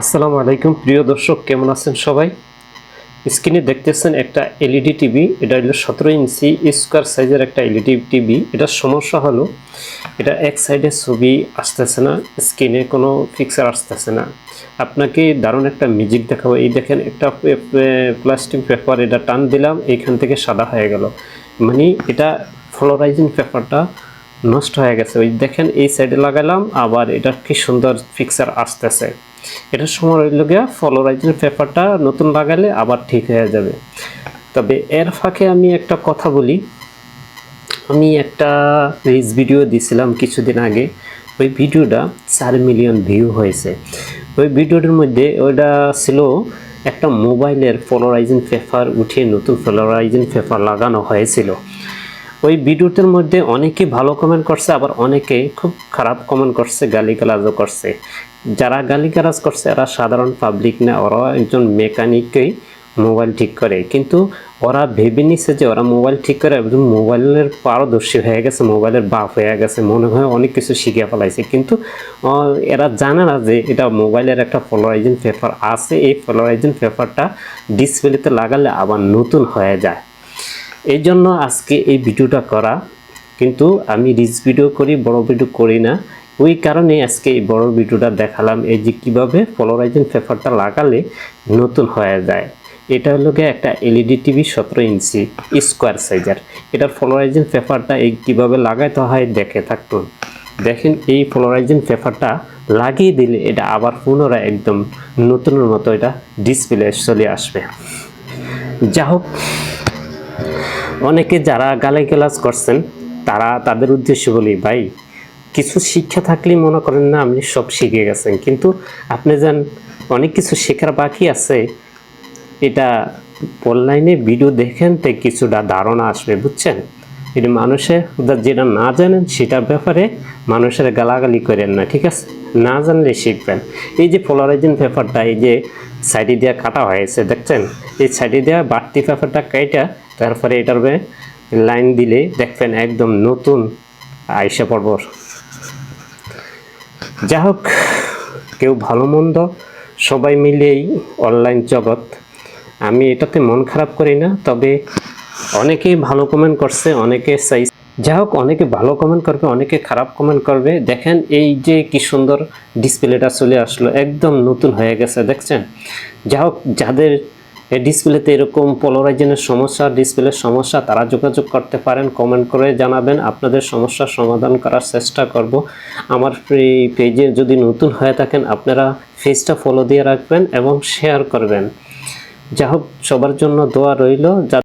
আসসালামু আলাইকুম। প্রিয় দর্শক, কেমন আছেন সবাই? স্ক্রিনে দেখতেছেন একটা এলইডি টিভি। এটা হলো সতেরো ইঞ্চি স্কোয়ার সাইজের একটা এলইডি টিভি। এটার সমস্যা হলো, এটা এক সাইডে ছবি আসতেছে না, স্ক্রিনে কোনো পিকচার আসতেছে না। আপনাকে দারুণ একটা মিউজিক দেখাবো। এই দেখেন, একটা প্লাস্টিক পেপার এটা টান দিলাম, এইখান থেকে সাদা হয়ে গেল। মানে এটা ফ্লোরাইজিং পেপারটা নষ্ট হয়ে গেছে। ওই দেখেন, এই সাইডে লাগালাম, আবার এটা কি সুন্দর পিকচার আসতেছে। এটার সময় রইল গিয়া ফলোরাইজিং পেপারটা নতুন লাগালে আবার ঠিক হয়ে যাবে। তবে এর ফাঁকে আমি একটা কথা বলি। আমি একটা রিলস ভিডিও দিছিলাম কিছুদিন আগে। ওই ভিডিওটা চার মিলিয়ন ভিউ হয়েছে। ওই ভিডিওটার মধ্যে ওইটা ছিল একটা মোবাইলের ফলোরাইজিং পেপার উঠিয়ে নতুন ফলোরাইজিং পেপার লাগানো হয়েছিল। ওই ভিডিওটার মধ্যে অনেকে ভালো কমেন্ট করছে, আবার অনেকে খুব খারাপ কমেন্ট করছে, গালিগালাজও করছে। যারা গালিগালাজ করছে, এরা সাধারণ পাবলিক না, ওরা একজন মেকানিককেই মোবাইল ঠিক করে। কিন্তু ওরা ভেবে নিছে যে ওরা মোবাইল ঠিক করে, একজন মোবাইলের পারদর্শী হয়ে গেছে মোবাইলের বাপ হয়ে গেছে, মনে হয় অনেক কিছু শিখে ফেলাইছে। কিন্তু এরা জানে না যে এটা মোবাইলের একটা ফলোরাইজিং পেপার আছে। এই ফলোরাইজিং পেপারটা ডিসপ্লেতে লাগালে আবার নতুন হয়ে যায়। এই জন্য আজকে এই ভিডিওটা করা। কিন্তু আমি রিচ ভিডিও করি, বড় ভিডিও করি না। ওই কারণে আজকে এই বড় ভিডিওটা দেখালাম, এই যে কীভাবে ফলোরাইজিং পেপারটা লাগালে নতুন হয়ে যায়। এটা হলো একটা এলইডি টিভি সতেরো ইঞ্চি স্কোয়ার সাইজের এটার ফলোরাইজিং পেপারটা এই কীভাবে লাগাইতে হয় দেখে থাকুন। দেখেন, এই ফ্লোরাইজিং পেপারটা লাগিয়ে দিলে এটা আবার পুনরায় একদম নতুনের মতো এটা ডিসপ্লে চলে আসবে। যা হোক অনেকে যারা গালাই ক্লাস করছেন, তারা তাদের উদ্দেশ্য বলি, ভাই, কিছু শিক্ষা থাকলেই মনে করেন না আপনি সব শিখে গেছেন। কিন্তু আপনি যান অনেক কিছু শেখার বাকি আছে, এটা অনলাইনে ভিডিও দেখেন তো কিছুটা ধারণা আসবে, বুঝছেন? এটা মানুষের যেটা না জানেন, সেটার ব্যাপারে মানুষের গালাগালি করেন না, ঠিক আছে? না জানলে শিখবেন। এই যে পোলারাইজিং পেপারটা এই যে সাইডে দিয়ে কাটা হয়েছে, দেখছেন? এই সাইডে দেওয়া বাড়তি পেপারটা কাইটা তারপরে এটার লাইন দিলে দেখবেন একদম নতুন আয়সা পড়ব যা হোক কেউ ভালো মন্দ, সবাই মিলেই অনলাইন জগৎ। আমি এটাতে মন খারাপ করি না, তবে অনেকেই ভালো কমেন্ট করছে, অনেকে চাই যা হোক অনেকে ভালো কমেন্ট করবে, অনেকে খারাপ কমেন্ট করবে। দেখেন এই যে কি সুন্দর ডিসপ্লেটা চলে আসলো, একদম নতুন হয়ে গেছে, দেখছেন? যা হোক যাদের ডিসপ্লেতে এরকম পোলারাইজেনের সমস্যা, ডিসপ্লের সমস্যা, তারা যোগাযোগ করতে পারেন কমেন্ট করে জানাবেন। আপনাদের সমস্যার সমাধান করার চেষ্টা করব। আমার এই পেজে যদি নতুন হয়ে থাকেন, আপনারা পেজটা ফলো দিয়ে রাখবেন এবং শেয়ার করবেন। যা হোক, সবার জন্য দোয়া রইল।